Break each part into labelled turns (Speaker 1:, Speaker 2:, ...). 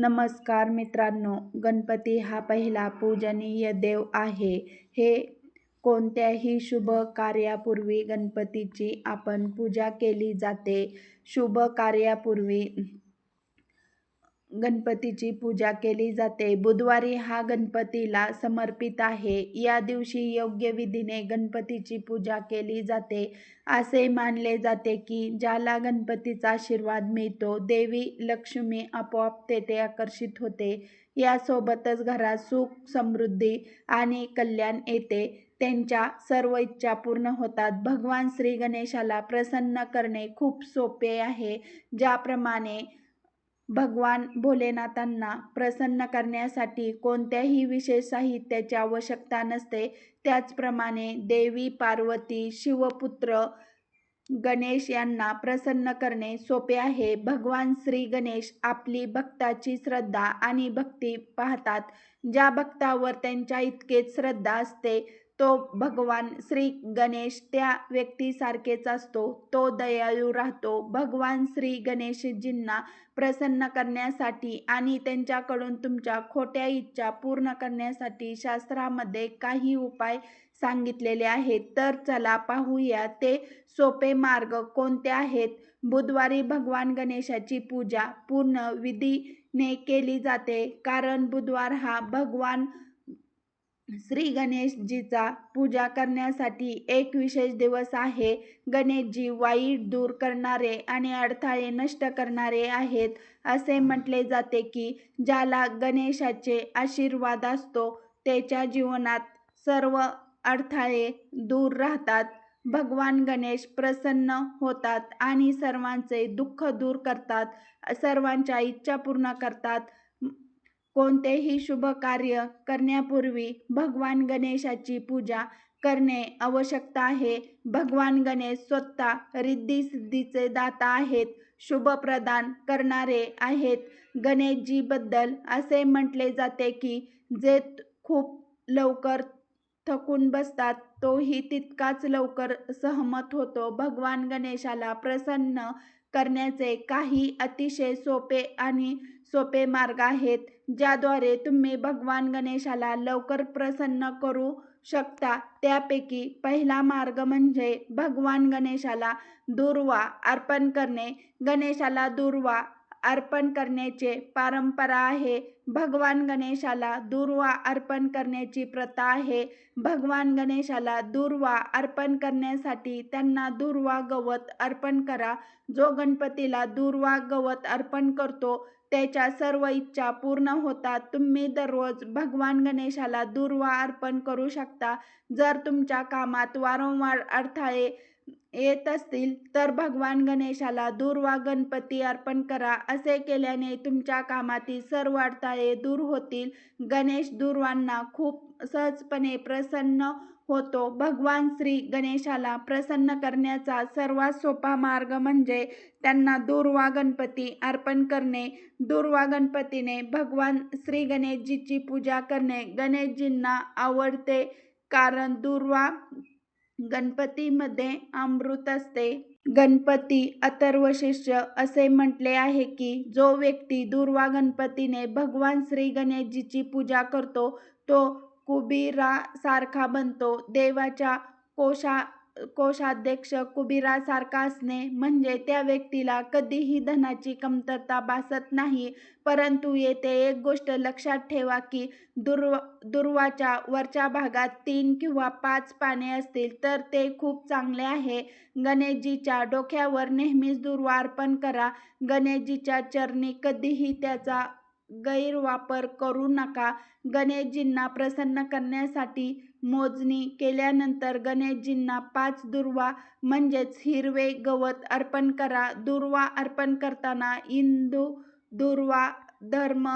Speaker 1: नमस्कार मित्रांनो गणपती हा पहिला पूजनीय देव आहे. हे कोणत्याही शुभ कार्यापूर्वी गणपतीची आपण पूजा केली जाते. शुभ कार्यापूर्वी गणपतीची पूजा केली जाते. बुधवारी हा गणपतीला समर्पित आहे. या दिवशी योग्य विधीने गणपतीची पूजा केली जाते. असे मानले जाते की ज्याला गणपतीचा आशीर्वाद मिळतो देवी लक्ष्मी आपोआप तेथे आकर्षित होते. यासोबतच घरात सुख समृद्धी आणि कल्याण येते. त्यांच्या सर्व इच्छा पूर्ण होतात. भगवान श्री गणेशाला प्रसन्न करणे खूप सोपे आहे. ज्याप्रमाणे भगवान भोलेनाथांना प्रसन्न करण्यासाठी कोणत्याही विशेष साहित्याची आवश्यकता नसते. त्याचप्रमाणे देवी पार्वती शिवपुत्र गणेश यांना प्रसन्न करणे सोपे आहे. भगवान श्री गणेश आपली भक्ताची श्रद्धा आणि भक्ती पाहतात. ज्या भक्तावर त्यांच्या इतकेच श्रद्धा असते तो भगवान श्री गणेश त्या व्यक्तीसारखेच असतो. तो दयाळू राहतो. भगवान श्री गणेशजींना प्रसन्न करण्यासाठी आणि त्यांच्याकडून तुमच्या खोट्या इच्छा पूर्ण करण्यासाठी शास्त्रामध्ये काही उपाय सांगितलेले आहेत. तर चला पाहूया ते सोपे मार्ग कोणते आहेत? बुधवारी भगवान गणेशाची पूजा पूर्ण विधीने केली जाते. कारण बुधवार हा भगवान श्री गणेशजीचा पूजा करण्यासाठी एक विशेष दिवस आहे. गणेशजी वाईट दूर करणारे आणि अडथळे नष्ट करणारे आहेत. असे म्हटले जाते की ज्याला गणेशाचे आशीर्वाद असतो त्याच्या जीवनात सर्व अडथळे दूर राहतात. भगवान गणेश प्रसन्न होतात आणि सर्वांचे दुःख दूर करतात. सर्वांच्या इच्छा पूर्ण करतात. कोणतेही शुभ कार्य करण्यापूर्वी भगवान गणेशाची पूजा करणे आवश्यकता आहे. भगवान गणेश स्वतः रिद्धी सिद्धीचे दाता आहेत शुभ प्रदान करणारे आहेत. गणेशजीबद्दल असे म्हटले जाते की जे खूप लवकर थकून बसतात तोही तितकाच लवकर सहमत होतो. भगवान गणेशाला प्रसन्न करण्याचे काही अतिशय सोपे आणि सोपे मार्ग आहेत ज्याद्वारे तुम्ही भगवान गणेशाला लवकर प्रसन्न करू शकता. त्यापैकी पहिला मार्ग म्हणजे भगवान गणेशाला दुर्वा अर्पण करणे. गणेशाला दुर्वा अर्पण करण्याचे परंपरा आहे. भगवान गणेशाला दुर्वा अर्पण करण्याची प्रथा आहे. भगवान गणेशाला दुर्वा अर्पण करण्यासाठी त्यांना दुर्वा गवत अर्पण करा. जो गणपतीला दुर्वा गवत अर्पण करतो त्याच्या सर्व इच्छा पूर्ण होतात. तुम्ही दररोज भगवान गणेशाला दुर्वा अर्पण करू शकता. जर तुमच्या कामात वारंवार अडथळे येत असतील तर भगवान गणेशाला दुर्वा गणपती अर्पण करा. असे केल्याने तुमच्या कामातील सर्व अडथळे दूर होतील. गणेश दुर्वांना खूप सहजपणे प्रसन्न होतो. भगवान श्री गणेशाला प्रसन्न करण्याचा सर्वात सोपा मार्ग म्हणजे त्यांना दुर्वा गणपती अर्पण करणे. दुर्वा गणपतीने भगवान श्री गणेशजीची पूजा करणे गणेशजींना आवडते कारण दुर्वा गणपतीमध्ये अमृत असते. गणपती अथर्वशिष्य असे म्हटले आहे की जो व्यक्ती दुर्वा गणपतीने भगवान श्री गणेशजीची पूजा करतो तो कुबीरासारखा बनतो. देवाच्या कोशा कोषाध्यक्ष कुबीरासारखा असणे म्हणजे त्या व्यक्तीला कधीही धनाची कमतरता भासत नाही. परंतु येथे एक गोष्ट लक्षात ठेवा की दूर्व दुर्वाच्या वरच्या भागात तीन किंवा पाच पाने असतील तर ते खूप चांगले आहे. गणेशजीच्या डोक्यावर नेहमीच दुर्वा अर्पण करा. गणेशजीच्या चरणी कधीही त्याचा गैरवापर करू नका. गणेशजींना प्रसन्न करण्यासाठी मोजणी केल्यानंतर गणेशजींना पाच दुर्वा म्हणजेच हिरवे गवत अर्पण करा. दुर्वा अर्पण करताना इंदू दुर्वा धर्म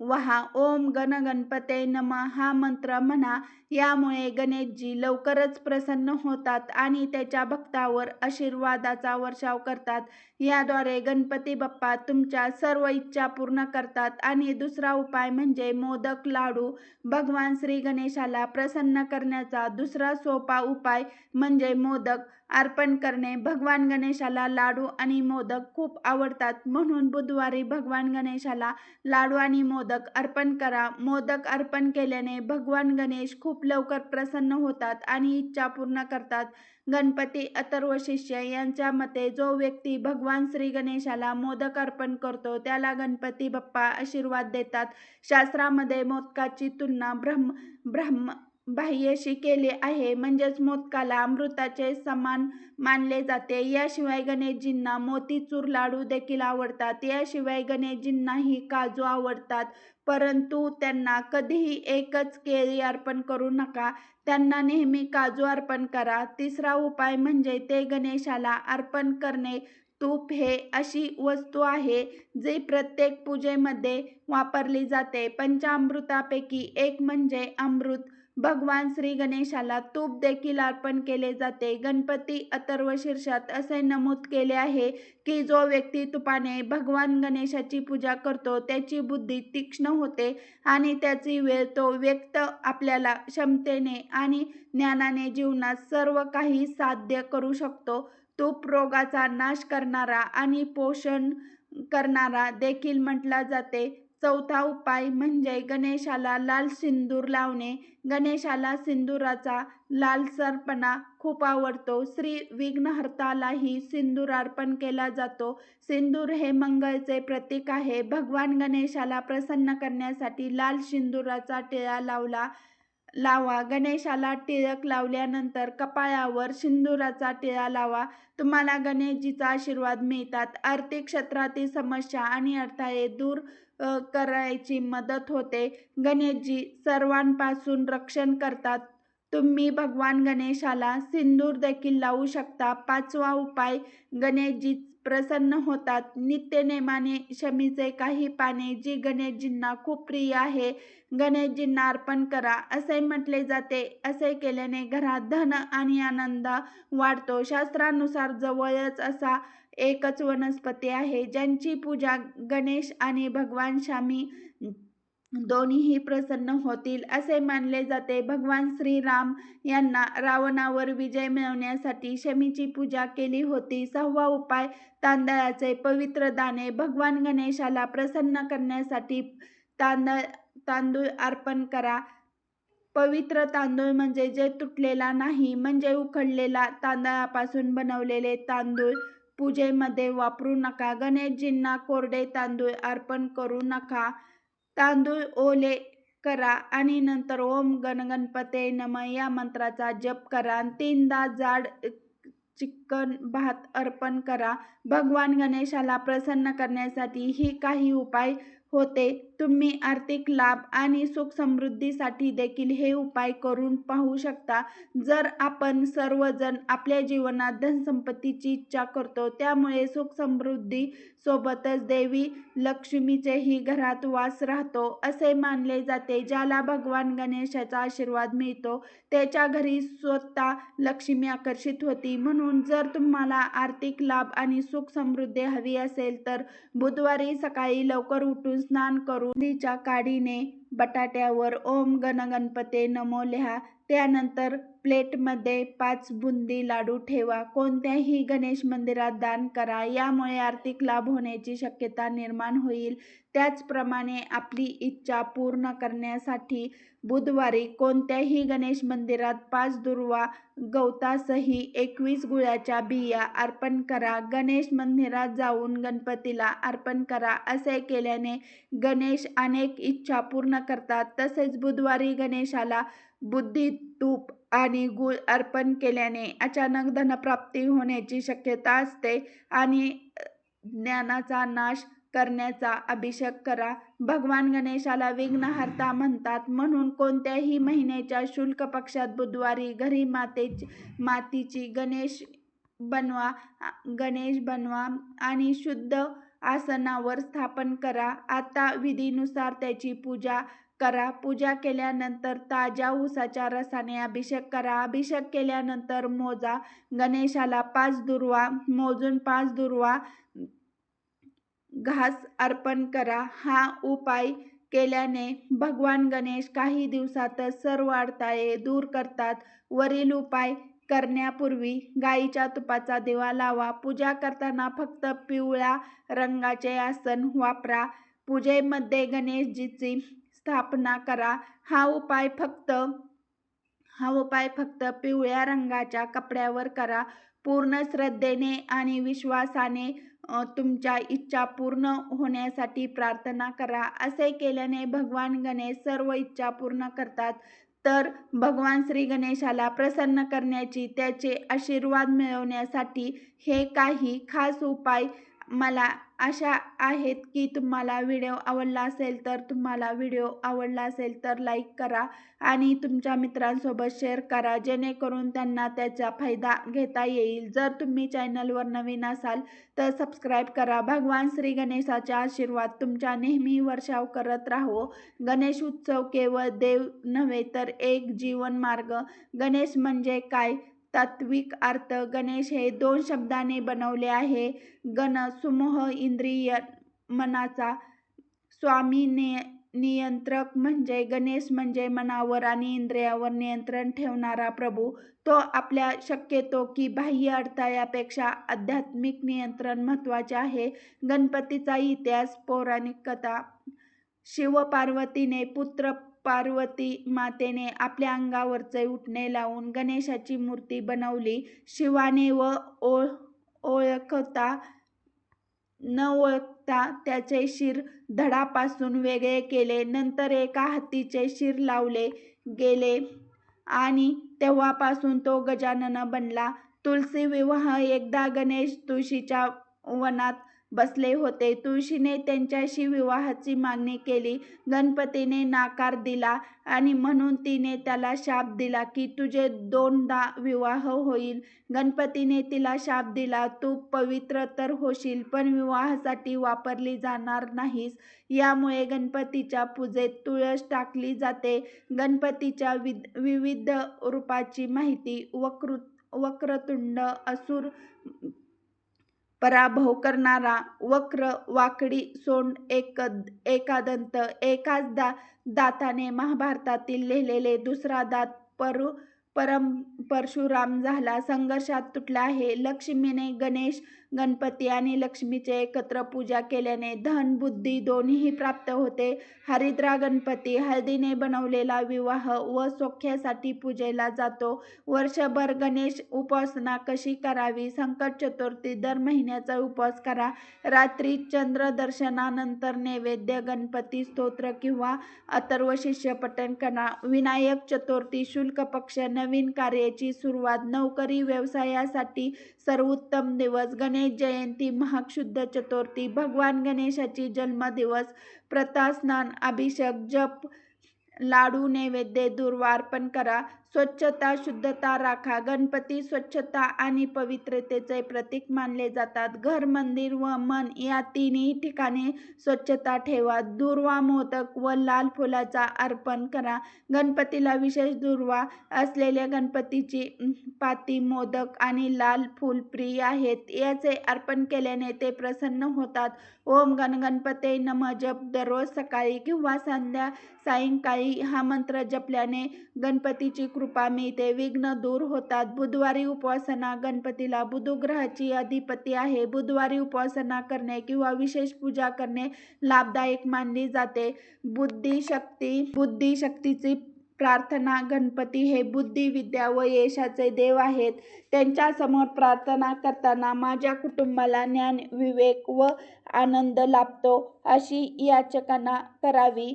Speaker 1: वहा ओम गण गणपते नम हा मंत्र म्हणा. यामुळे गणेशजी लवकरच प्रसन्न होतात आणि त्याच्या भक्तावर आशीर्वादाचा वर्षाव करतात. याद्वारे गणपती बाप्पा तुमच्या सर्व इच्छा पूर्ण करतात. आणि दुसरा उपाय म्हणजे मोदक लाडू. भगवान श्री गणेशाला प्रसन्न करण्याचा दुसरा सोपा उपाय म्हणजे मोदक. अर्पण करणे. भगवान गणेशाला लाडू आणि मोदक खूप आवडतात. म्हणून बुधवारी भगवान गणेशाला लाडू आणि मोदक अर्पण करा. मोदक अर्पण केल्याने भगवान गणेश खूप लवकर प्रसन्न होतात आणि इच्छा पूर्ण करतात. गणपती अथर्व शिष्य यांच्या मते जो व्यक्ती भगवान श्री गणेशाला मोदक अर्पण करतो त्याला गणपती बाप्पा आशीर्वाद देतात. शास्त्रामध्ये मोदकाची तुलना ब्रह्म ब्रह्म बाह्यशी केले आहे. म्हणजेच मोदकाला अमृताचे समान मानले जाते. याशिवाय गणेशजींना मोतीचूर लाडू देखील आवडतात. याशिवाय गणेशजींनाही काजू आवडतात. परंतु त्यांना कधीही एकच केळी अर्पण करू नका. त्यांना नेहमी काजू अर्पण करा. तिसरा उपाय म्हणजे ते गणेशाला अर्पण करणे. तूप हे अशी वस्तू आहे जी प्रत्येक पूजेमध्ये वापरली जाते. पंचामृतापैकी एक म्हणजे अमृत. भगवान श्री गणेशाला तूप देखील अर्पण केले जाते. गणपती अथर्व शीर्षात असे नमूद केले आहे की जो व्यक्ती तुपाने भगवान गणेशाची पूजा करतो त्याची बुद्धी तीक्ष्ण होते आणि त्याची वेळ तो व्यक्त आपल्याला क्षमतेने आणि ज्ञानाने जीवनात सर्व काही साध्य करू शकतो. तूप रोगाचा नाश करणारा आणि पोषण करणारा देखील म्हटला जाते. चौथा उपाय म्हणजे गणेशाला लाल सिंदूर लावणे. गणेशाला सिंदुराचा लालसरपणा खूप आवडतो. श्री विघ्नहर्तालाही सिंदूर अर्पण केला जातो. सिंदूर हे मंगळचे प्रतीक आहे. भगवान गणेशाला प्रसन्न करण्यासाठी लाल सिंदुराचा टिळा लावला लावा. गणेशाला टिळक लावल्यानंतर कपाळावर सिंदुराचा टिळा लावा. तुम्हाला गणेशजीचा आशीर्वाद मिळतात. आर्थिक क्षेत्रातील समस्या आणि अडथळे दूर करायची मदत होते. गणेशजी सर्वांपासून रक्षण करतात. तुम्ही भगवान गणेशाला सिंदूर देखील लावू शकता. पाचवा उपाय गणेशजी प्रसन्न होतात. नित्यनेमाने शमीचे काही पाने जी गणेशजींना खूप प्रिय आहे गणेशजींना अर्पण करा. असे म्हटले जाते. असे केल्याने घरात धन आणि आनंद वाढतो. शास्त्रानुसार जवळच असा एकच वनस्पती आहे ज्यांची पूजा गणेश आणि भगवान शामी दोन्हीही प्रसन्न होतील असे मानले जाते. भगवान श्रीराम यांना रावणावर विजय मिळवण्यासाठी शमीची पूजा केली होती. सहावा उपाय तांदळाचे पवित्र दाणे. भगवान गणेशाला प्रसन्न करण्यासाठी तांदळ तांदूळ अर्पण करा. पवित्र तांदूळ म्हणजे जे तुटलेला नाही म्हणजे उखडलेला तांदळापासून बनवलेले तांदूळ. पूजेमध्ये वापरू नका. गणेशजींना कोरडे तांदूळ अर्पण करू नका. तांदूळ ओले करा आणि नंतर ओम गणगणपते नम या मंत्राचा जप करा. तीनदा जाड चिकन भात अर्पण करा. भगवान गणेशाला प्रसन्न करण्यासाठी ही काही उपाय होते. तुम्ही आर्थिक लाभ आणि सुख समृद्धीसाठी देखील हे उपाय करून पाहू शकता. जर आपण सर्वजण आपल्या जीवनात धनसंपत्तीची इच्छा करतो त्यामुळे सुख समृद्धी सोबतच देवी लक्ष्मीचेही घरात वास राहतो असे मानले जाते ज्याला भगवान गणेशाचा आशीर्वाद मिळतो. त्याच्या घरी स्वतः लक्ष्मी आकर्षित होती. म्हणून जर तुम्हाला आर्थिक लाभ आणि सुख समृद्धी हवी असेल तर बुधवारी सकाळी लवकर उठून स्नान करून च्या काडीने बटाट्यावर ओम गणगणपते नमो लिहा. त्यानंतर प्लेटमध्ये पाच बुंदी लाडू ठेवा. कोणत्याही गणेश मंदिरात दान करा. यामुळे आर्थिक लाभ होण्याची शक्यता निर्माण होईल. त्याचप्रमाणे आपली इच्छा पूर्ण करण्यासाठी बुधवारी कोणत्याही गणेश मंदिरात पाच दुर्वा गवतासही एकवीस गुळाच्या बिया अर्पण करा. गणेश मंदिरात जाऊन गणपतीला अर्पण करा. असे केल्याने गणेश अनेक इच्छा पूर्ण करतात. तसेच बुधवारी गणेशाला बुद्धी तूप आणि गुळ अर्पण केल्याने अचानक धनप्राप्ती होण्याची शक्यता असते आणि ज्ञानाचा नाश करण्याचा अभिषेक करा. भगवान गणेशाला विघ्नहर्ता म्हणतात. म्हणून कोणत्याही महिन्याच्या शुल्क पक्षात बुधवारी घरी मातेची मातीची गणेश बनवा गणेश बनवा आणि शुद्ध आसनावर स्थापन करा. आता विधीनुसार त्याची पूजा करा. पूजा केल्यानंतर ताज्या ऊसाच्या रसाने अभिषेक करा. अभिषेक केल्यानंतर मोजा. गणेशाला पाच दुर्वा मोजून पाच दुर्वा घास अर्पण करा. हा उपाय केल्याने भगवान गणेश काही दिवसातच सर्व अडथळे दूर करतात. वरील उपाय करण्यापूर्वी गाईच्या तुपाचा दिवा लावा. पूजा करताना फक्त पिवळ्या रंगाचे आसन वापरा. पूजेमध्ये गणेशजीची स्थापना करा. हा उपाय फक्त हा उपाय फक्त पिवळ्या रंगाच्या कपड्यावर करा. पूर्ण श्रद्धेने आणि विश्वासाने तुमच्या इच्छा पूर्ण होण्यासाठी प्रार्थना करा. असे केल्याने भगवान गणेश सर्व इच्छा पूर्ण करतात. तर भगवान श्री गणेशाला प्रसन्न करण्याची त्याचे आशीर्वाद मिळवण्यासाठी हे काही खास उपाय मला अशा आहेत की तुम्हाला व्हिडिओ आवडला असेल तर तुम्हाला व्हिडिओ आवडला असेल तर लाईक करा आणि तुमच्या मित्रांसोबत शेअर करा जेणेकरून त्यांना त्याचा फायदा घेता येईल. जर तुम्ही चॅनलवर नवीन असाल तर सबस्क्राईब करा. भगवान श्री गणेशाचा आशीर्वाद तुमच्या नेहमी वर्षाव करत राहो. गणेश उत्सव केवळ देव नव्हे तर एक जीवन मार्ग गणेश म्हणजे काय? तात्विक अर्थ गणेश हे दोन शब्दाने बनवले आहे. गण समूह इंद्रिय मनाचा स्वामी निय नियंत्रक म्हणजे गणेश म्हणजे मनावर आणि इंद्रियावर नियंत्रण ठेवणारा प्रभू. तो आपल्या शक्यतो की बाह्य अडथळ्यापेक्षा आध्यात्मिक नियंत्रण महत्त्वाचे आहे. गणपतीचा इतिहास पौराणिक कथा शिवपार्वतीने पुत्र पार्वती मातेने आपल्या अंगावरचे उठणे लावून गणेशाची मूर्ती बनवली. शिवाने व ओळ ओळखता न ओळखता त्याचे शिर धडापासून वेगळे केले. नंतर एका हत्तीचे शिर लावले गेले आणि तेव्हापासून तो गजानन बनला. तुलसी विवाह एकदा गणेश तुळशीच्या वनात बसले होते. तुळशीने त्यांच्याशी विवाहाची मागणी केली. गणपतीने नाकार दिला आणि म्हणून तिने त्याला शाप दिला की तुझे दोनदा विवाह होईल. गणपतीने तिला शाप दिला. तू पवित्र तर होशील पण विवाहासाठी वापरली जाणार नाहीस. यामुळे गणपतीच्या पूजेत तुळस टाकली जाते. गणपतीच्या विविध रूपाची माहिती वकृ वक्रतुंड असुर पराभव करणारा वक्र वाकडी सोंड एक एकादंत एकाच दा दाताने महाभारतातील लिहिलेले दुसरा दात परु परम परशुराम झाला. संघर्षात तुटला आहे. लक्ष्मीने गणेश गणपती आणि लक्ष्मीचे एकत्र पूजा केल्याने धन बुद्धी दोन्हीही प्राप्त होते. हरिद्रा गणपती हळदीने बनवलेला विवाह व सोख्यासाठी पूजेला जातो. वर्षभर गणेश उपासना कशी करावी? संकट चतुर्थी दर महिन्याचा उपवास करा. रात्री चंद्र दर्शनानंतर नैवेद्य गणपती स्तोत्र किंवा अथर्व शिष्य पठण करा. विनायक चतुर्थी शुल्क पक्ष नवीन कार्याची सुरुवात नोकरी व्यवसायासाठी सर्वोत्तम दिवस गणेश जयंती महाशुद्ध चतुर्थी भगवान गणेशाची जन्मदिवस प्रथास्नान अभिषेक जप लाडू नैवेद्य दुर्वार्पण करा. स्वच्छता शुद्धता राखा. गणपती स्वच्छता आणि पवित्रतेचे प्रतीक मानले जातात. घर मंदिर व मन या तिन्ही ठिकाणी स्वच्छता ठेवा. दुर्वा मोदक व लाल फुलाचा अर्पण करा. गणपतीला विशेष दुर्वा असलेल्या गणपतीची पाती मोदक आणि लाल फूल प्रिय आहेत. याचे अर्पण केल्याने ते प्रसन्न होतात. ओम गण गणपते नम जप दररोज सकाळी किंवा संध्या सायंकाळी हा मंत्र जपल्याने गणपतीची कृपा मिळते विघ्न दूर होतात. बुधवारी उपासना गणपतीला बुधग्रहाची अधिपती आहे. बुधवारी उपासना करणे किंवा विशेष पूजा करणे लाभदायक मानली जाते. बुद्धिशक्ती बुद्धिशक्तीची प्रार्थना गणपती हे बुद्धी विद्या व यशाचे देव आहेत. त्यांच्यासमोर प्रार्थना करताना माझ्या कुटुंबाला ज्ञान विवेक व आनंद लाभतो अशी याचकांना करावी.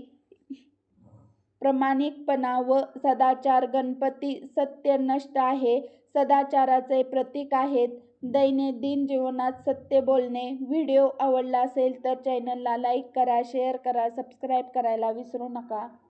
Speaker 1: प्रामाणिकपणा व सदाचार गणपती सत्य नष्ट आहे. सदाचाराचे प्रतीक आहेत. दैनंदिन जीवनात सत्य बोलणे. व्हिडिओ आवडला असेल तर चॅनलला लाईक करा शेअर करा सबस्क्राईब करायला विसरू नका.